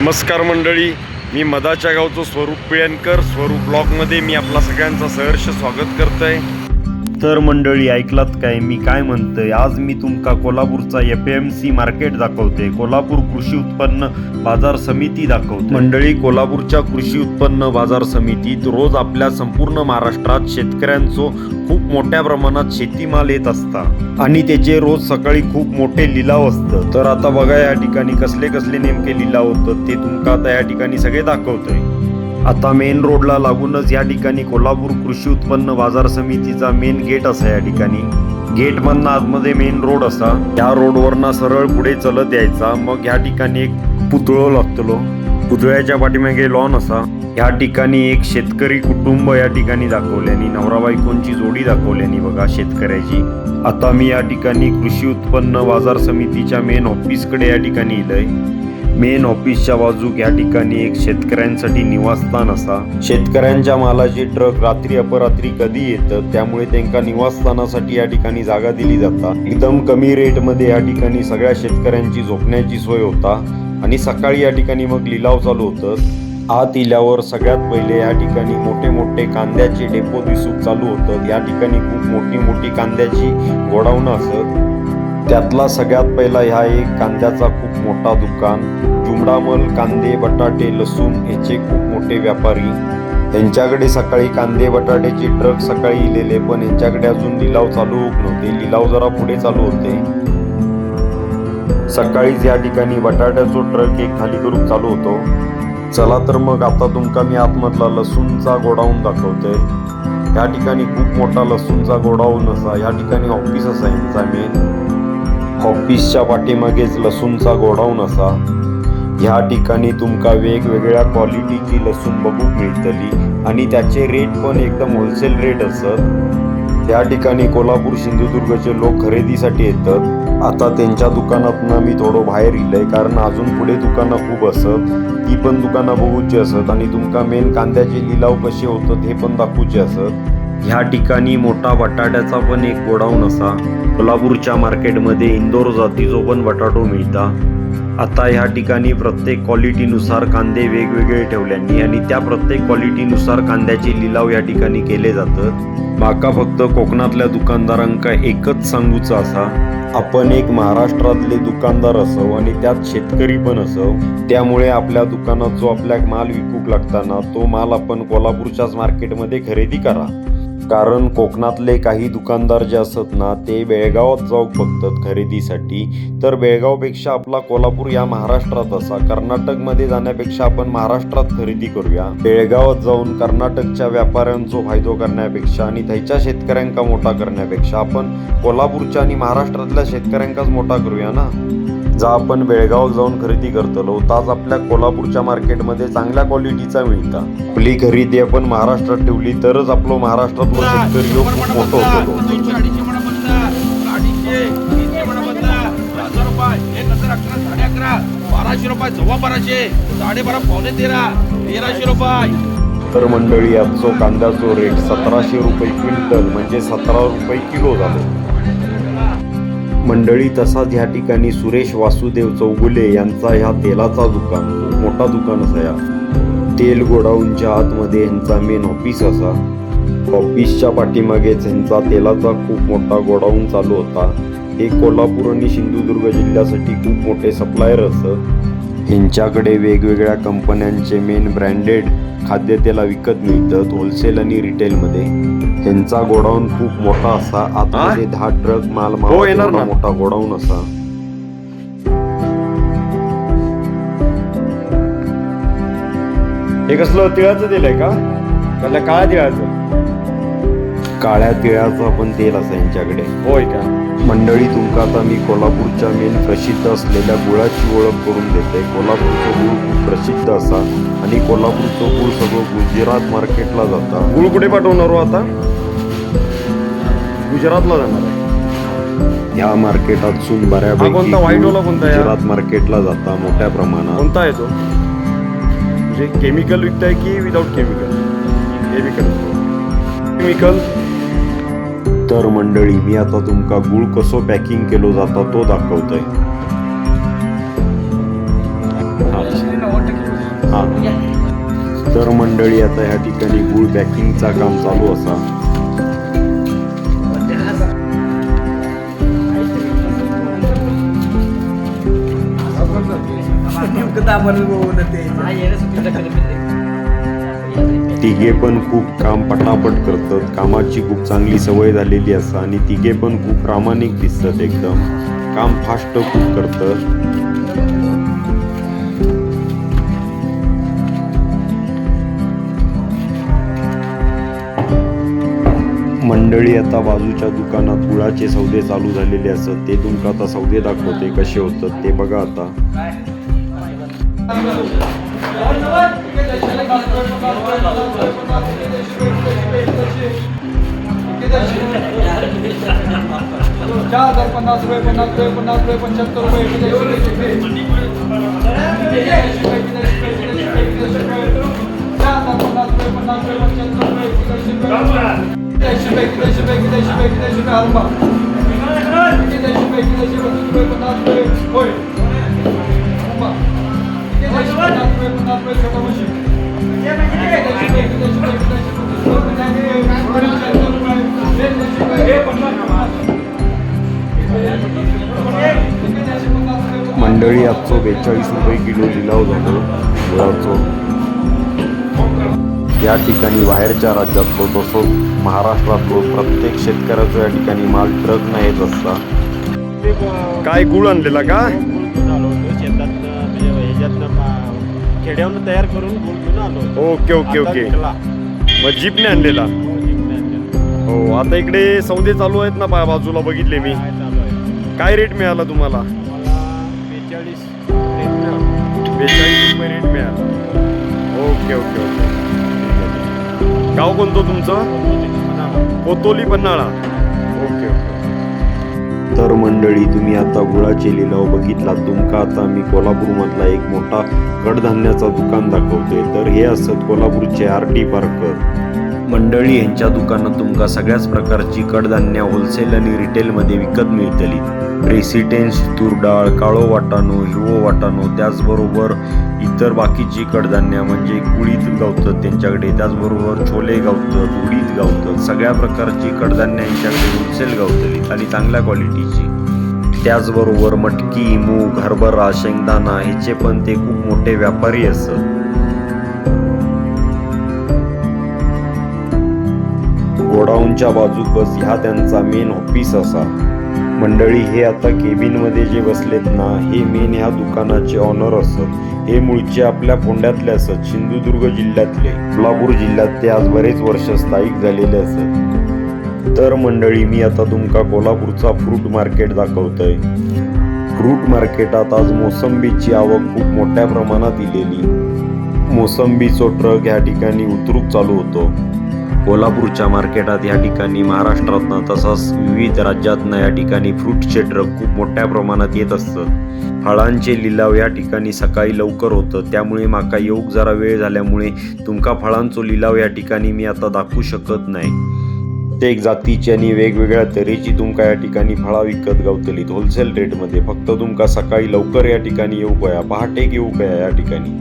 नमस्कार मंडळी मी मदाच्या गावचं स्वरूप पिळणकर स्वरूप ब्लॉगमध्ये मी आपला सगळ्यांचं सहर्ष स्वागत करतोय. तर मंडळी ऐकलात काय? मी काय म्हणतोय? आज मी तुमका कोल्हापूरचा एफ एम सी मार्केट दाखवते कोल्हापूर कृषी उत्पन्न बाजार समिती दाखवते मंडळी कोल्हापूरच्या कृषी उत्पन्न बाजार समितीत रोज आपल्या संपूर्ण महाराष्ट्रात शेतकऱ्यांचं खूप मोठ्या प्रमाणात शेतीमाल येत असता. आणि त्याचे रोज सकाळी खूप मोठे लिलाव असतं. तर आता बघा या ठिकाणी कसले कसले नेमके लिलाव होतं ते तुमका आता या ठिकाणी सगळे दाखवतोय. आता मेन रोडला लागूनच या ठिकाणी कोल्हापूर कृषी उत्पन्न बाजार समितीचा मेन गेट असा या ठिकाणी. गेट मधनं आतमध्ये मेन रोड असा. या रोडवरनं सरळ पुढे चलत यायचा. मग या ठिकाणी एक पुतळो लागतलो. पुतळ्याच्या पाठीमागे लॉन असा. या ठिकाणी एक शेतकरी कुटुंब या ठिकाणी दाखवल्यानी नवरा बायकोंची जोडी दाखवल्यानी बघा शेतकऱ्याची. आता मी या ठिकाणी कृषी उत्पन्न बाजार समितीच्या मेन ऑफिसकडे या ठिकाणी इलय मेन ऑफिसच्या बाजूक या ठिकाणी एक शेतकऱ्यांसाठी निवासस्थान असा. शेतकऱ्यांच्या मालाचे ट्रक रात्री अपरात्री कधी येतं त्यामुळे त्यांका निवासस्थानासाठी या ठिकाणी जागा दिली जाता. एकदम कमी रेटमध्ये या ठिकाणी सगळ्या शेतकऱ्यांची झोपण्याची सोय होता. आणि सकाळी या ठिकाणी मग लिलाव चालू होतं. आत इल्यावर सगळ्यात पहिले या ठिकाणी मोठे मोठे कांद्याचे डेपो दिसूक चालू होतं. या ठिकाणी खूप मोठी मोठी कांद्याची गोडाऊन असत त्यातला सगळ्यात पहिला ह्या एक कांद्याचा खूप मोठा दुकान. जुमडामल कांदे बटाटे लसूण याचे खूप मोठे व्यापारी. यांच्याकडे सकाळी कांदे बटाट्याचे ट्रक सकाळी इलेले पण यांच्याकडे अजून लिलाव चालू होत नव्हते. लिलाव जरा पुढे चालू होते. सकाळीच या ठिकाणी बटाट्याचो ट्रक एक खाली करून चालू होतो. चला तर मग आता तुमका मी आतमधला लसूणचा गोडाऊन दाखवतोय या ठिकाणी खूप मोठा लसूणचा गोडाऊन असा. या ठिकाणी ऑफिस असा यांचा मेन ऑफिसच्या पाठीमागेच लसूणचा गोडाऊन असा. ह्या ठिकाणी तुमका वेगवेगळ्या क्वालिटीची लसूण बघूक मिळतली आणि त्याचे रेट पण एकदम होलसेल रेट असत. त्या ठिकाणी कोल्हापूर सिंधुदुर्गचे लोक खरेदीसाठी येतात. आता त्यांच्या दुकानातनं मी थोडं बाहेर इलंय कारण अजून पुढे दुकानं खूप असत. ती पण दुकानं बघूची असत आणि तुमका मेन कांद्याचे लिलाव कसे होतात हे पण दाखवूचे असत. ह्या ठिकाणी मोठा बटाट्याचा पण एक गोडाऊन असा. कोल्हापूरच्या मार्केटमध्ये इंदोर जातीचो पण बटाटो मिळता. आता ह्या ठिकाणी प्रत्येक क्वालिटीनुसार कांदे वेगवेगळे ठेवल्यानी आणि त्या प्रत्येक क्वालिटीनुसार कांद्याचे लिलाव या ठिकाणी केले जातात माका फक्त कोकणातल्या दुकानदारांका एकच सांगूचा असा. आपण एक महाराष्ट्रातले दुकानदार असो आणि त्यात शेतकरी पण असो त्यामुळे आपल्या दुकानात जो आपल्याक माल विकूक लागताना तो माल आपण कोल्हापूरच्याच मार्केटमध्ये खरेदी करा. कारण कोकणातले काही दुकानदार जे असत ना ते बेळगावात जाऊक बघतात खरेदीसाठी. तर बेळगावपेक्षा आपला कोल्हापूर या महाराष्ट्रात असा. कर्नाटकमध्ये जाण्यापेक्षा आपण महाराष्ट्रात खरेदी करूया. बेळगावात जाऊन कर्नाटकच्या व्यापाऱ्यांचो फायदो करण्यापेक्षा आणि त्याच्या शेतकऱ्यांका मोठा करण्यापेक्षा आपण कोल्हापूरच्या आणि महाराष्ट्रातल्या शेतकऱ्यांकाच मोठा करूया ना? जा आपण बेळगाव जाऊन खरेदी करतलो ताच आपल्या कोल्हापूरच्या मार्केटमध्ये चांगल्या क्वालिटीचा मिळता. आपली खरेदी आपण महाराष्ट्रात ठेवली तरच आपलं महाराष्ट्रातलं शेतकरी खूप मोठं होतो. बाराशे रुपये सव्वा बाराशे साडेबारा पावणे तेराशे रुपये. तर मंडळी आजचो कांद्याचो रेट सतराशे रुपये क्विंटल म्हणजे सतरा रुपये किलो झालो. मंडळी तसाच ह्या ठिकाणी सुरेश वासुदेव चौगुले यांचा ह्या तेलाचा दुकान मोठा दुकान असा या. तेल गोडाऊनच्या आतमध्ये यांचा मेन ऑफिस असा. ऑफिसच्या पाठीमागेच यांचा तेलाचा खूप मोठा गोडाऊन चालू होता. हे कोल्हापूर आणि सिंधुदुर्ग जिल्ह्यासाठी खूप मोठे सप्लायर असत ह्यांच्याकडे वेगवेगळ्या कंपन्यांचे मेन ब्रँडेड खाद्यतेला विकत मिळतात होलसेल आणि रिटेलमध्ये ह्यांचा गोडाऊन खूप मोठा असा. आतमध्ये दहा ट्रक माल हो, येणार माल ना. मोठा गोडाऊन असा. हे कसलं तिळाचं तेल आहे का? कसल्या काळ्या तिळाचं. काळ्या तिळाचं पण तेल असं यांच्याकडे होय का? मंडळी तुमका आता मी कोल्हापूरच्या मेन प्रसिद्ध असलेल्या गुळाची ओळख करून देते. कोल्हापूरचं गुळ खूप प्रसिद्ध असा आणि कोल्हापूरचं गुळ सगळं गुजरात मार्केटला जाता. गुळ कुठे पाठवणार हो आता? गुजरातला जाणार ह्या मार्केटात सून बऱ्यापैकी कोणता? गुळ व्हाईटवाला कोणता? गुजरात मार्केटला जाता मोठ्या प्रमाणात. कोणता आहे तो? म्हणजे केमिकल विकताय की विदाऊट केमिकल केमिकल केमिकल तर मंडळी मी आता तुमका गुळ कसो पॅकिंग केलो जाता तो दाखवतोय. तर मंडळी आता ह्या ठिकाणी गुळ पॅकिंगचा काम चालू असा. तिघे पण खूप काम पटापट करतात. कामाची खूप चांगली सवय झालेली असा आणि तिघे पण खूप प्रामाणिक दिसतात एकदम. काम फास्ट खूप करतात. मंडळी आता बाजूच्या दुकानात गुळाचे सौदे चालू झालेले असत ते तुमका आता सौदे दाखवते कसे होतात ते बघा आता. चार हजार पन्नास रुपये पन्नास रुपये पन्नास रुपये पंच्याहत्तर रुपये एक्केचाळीस रुपये एक्केचाळीस रुपये एक्केचाळीस रुपये एक्केचाळीस रुपये चार हजार पन्नास रुपये पन्नास रुपये पंच्याहत्तर रुपये एक्केचाळीस रुपये एक्केचाळीस रुपये एक्केचाळीस रुपये एक्केचाळीस रुपये एक्केचाळीस रुपये हलवा एक्केचाळीस रुपये एक्केचाळीस रुपये मंडळी आजचो बेचाळीस रुपये किलो लिलाव झालो गुळाचो या ठिकाणी बाहेरच्या राज्यातलो तसंच महाराष्ट्रातलो प्रत्येक शेतकऱ्याचा या ठिकाणी माल ट्रक नाही येत असता काय गुळ आणलेला का? खेड्यावरनं तयार करून गुळ घेऊन आलो. ओके ओके आता ओके. विकला. मग जीपने आणलेला? हो, आणल्या. हो आता इकडे सौदे चालू आहेत ना बा- बाजूला बघितले मी. काय चालू आहे? काय रेट मिळाला तुम्हाला? बेचाळीस रेट मिळाला. बेचाळीस रुपये रेट मिळाला. Okay okay okay. गाव कोणतं तुमचं? पण कोतोली पन्हाळा. मंडळी तुम्ही आता गुळाचे लिलाव बघितला तुमका आता मी कोल्हापूरमधला एक मोठा कडधान्याचा दुकान दाखवते तर हे असत कोल्हापूरचे आर टी पार्कर. मंडळी यांच्या दुकानात तुमका सगळ्याच प्रकारची कडधान्य होलसेल आणि रिटेलमध्ये विकत मिळतली. रेसिडेन्स तूर डाळ काळो वाटाणो हिरवो वाटाणो त्याचबरोबर इतर बाकीची कडधान्य म्हणजे कुळीत गावतं त्यांच्याकडे त्याचबरोबर छोले गावतं उडीद गावतं सगळ्या प्रकारची कडधान्य यांच्याकडे होलसेल गावतली आणि चांगल्या क्वालिटीची त्याचबरोबर मटकी मूग हरभरा शेंगदाणा ह्याचे पण ते खूप मोठे व्यापारी असत गोडाऊनच्या बाजूकच ह्या त्यांचा मेन ऑफिस असा. मंडळी हे आता केबिनमध्ये जे बसलेत ना हे मेन ह्या दुकानाचे ऑनर असत. हे मूळचे आपल्या पोंड्यातले असत सिंधुदुर्ग जिल्ह्यातले. कोल्हापूर जिल्ह्यात ते आज बरेच वर्ष स्थायिक झालेले असत. तर मंडळी मी आता तुमका कोल्हापूरचा फ्रूट मार्केट दाखवतोय. फ्रूट मार्केटात आज मोसंबीची आवक खूप मोठ्या प्रमाणात इलेली. मोसंबीचो ट्रक ह्या ठिकाणी उतरूक चालू होतो. कोल्हापूरच्या मार्केटात या ठिकाणी महाराष्ट्रातनं तसंच विविध राज्यातनं या ठिकाणी फ्रूटचे ट्रक खूप मोठ्या प्रमाणात येत असतं. फळांचे लिलाव या ठिकाणी सकाळी लवकर होतं. त्यामुळे माका येऊक जरा वेळ झाल्यामुळे तुमका फळांचो लिलाव या ठिकाणी मी आता दाखवू शकत नाही. प्रत्येक जातीची आणि वेगवेगळ्या तऱ्हेची तुमका या ठिकाणी फळा विकत गावतलीत. होलसेल रेटमध्ये फक्त तुमका सकाळी लवकर या ठिकाणी येऊ गया पहाटे येऊ गया या ठिकाणी.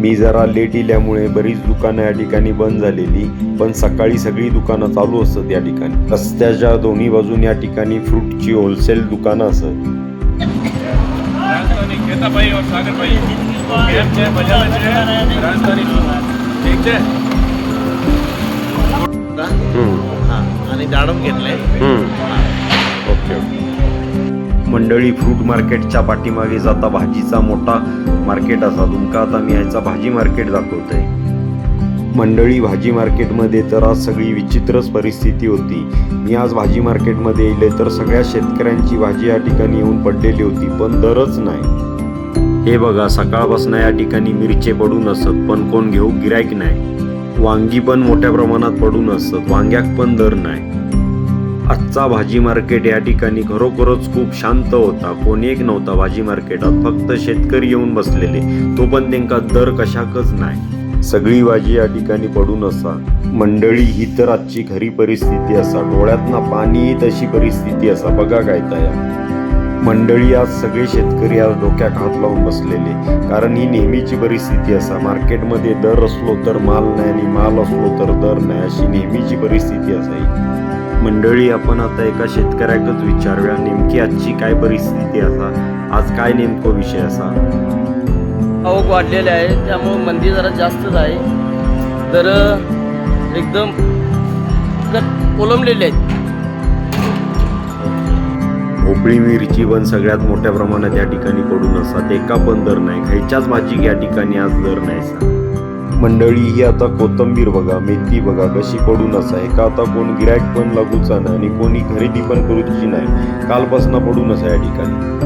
मी जरा लेट इल्यामुळे बरीच दुकानं या ठिकाणी बंद झालेली पण सकाळी सगळी दुकानं चालू असतात या ठिकाणी. रस्त्याच्या दोन्ही बाजून या ठिकाणी फ्रूटची होलसेल दुकानं असत आणि जाडून घेतलंय. Okay okay. मंडळी फ्रूट मार्केटच्या पाठीमागे जाता भाजीचा मोठा मार्केट असा. तुमका आता मी ह्याचा भाजी मार्केट दाखवतोय. मंडळी भाजी मार्केटमध्ये तर आज सगळी विचित्रच परिस्थिती होती. मी आज भाजी मार्केटमध्ये येले तर सगळ्या शेतकऱ्यांची भाजी या ठिकाणी येऊन पडलेली होती पण दरच नाही. हे बघा सकाळपासून या ठिकाणी मिरचे पडून असत पण कोण घेऊ गिरायक नाही. वांगी पण मोठ्या प्रमाणात पडून असत वांग्याक पण दर नाही. आजचा भाजी मार्केट या ठिकाणी खरोखरच खूप शांत होता. कोणी एक नव्हता भाजी मार्केटात. फक्त शेतकरी येऊन बसलेले. तो पण त्यांका दर कशाकच नाही. सगळी भाजी या ठिकाणी पडून असा. मंडळी ही तर आजची खरी परिस्थिती असा. डोळ्यातना पाणी तशी परिस्थिती असा. बघा काय तया मंडळी आज सगळे शेतकरी आज डोक्यात हात लावून बसलेले. कारण ही नेहमीची परिस्थिती असा. मार्केटमध्ये दर असलो तर माल नाही आणि माल असलो तर दर नाही अशी नेहमीची परिस्थिती असाई मंडळी आपण आता एका शेतकऱ्याकच विचारूया नेमकी आजची काय परिस्थिती असा? आज काय नेमकं विषय असा? आवक वाढलेले आहे त्यामुळं मंदी जरा जास्तच आहे. दर एकदम कोलमलेले आहेत. भोपळी मिरची पण सगळ्यात मोठ्या प्रमाणात या ठिकाणी पडून असतात. एका पण दर नाही. खायच्याच भाजी या ठिकाणी आज दर नाही मंडळी ही आता कोथंबीर बघा मेथी बघा कशी पडूनच आहे. का आता कोण गिरायक पण लागूचा नाही आणि कोणी खरेदी पण करूची नाही. कालपासून पडूनच आहे या ठिकाणी.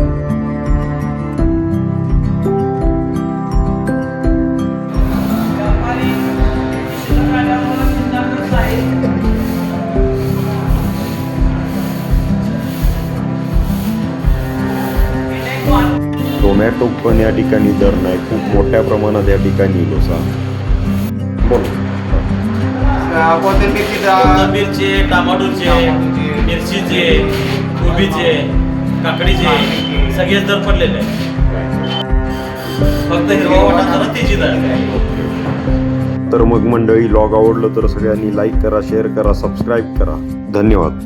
टोमॅटो पण या ठिकाणी दर नाही खूप मोठ्या प्रमाणात या ठिकाणी लोसा. बोल. कोथिंबीरचे टमाटोचे मिरचीचे कोबीचे काकडीचे सगळेच दर पडलेले फक्त हिरवा वाटा जरा आहे. तर मग मंडळी लॉग आवडलं तर सगळ्यांनी लाईक करा शेअर करा सबस्क्राईब करा. धन्यवाद.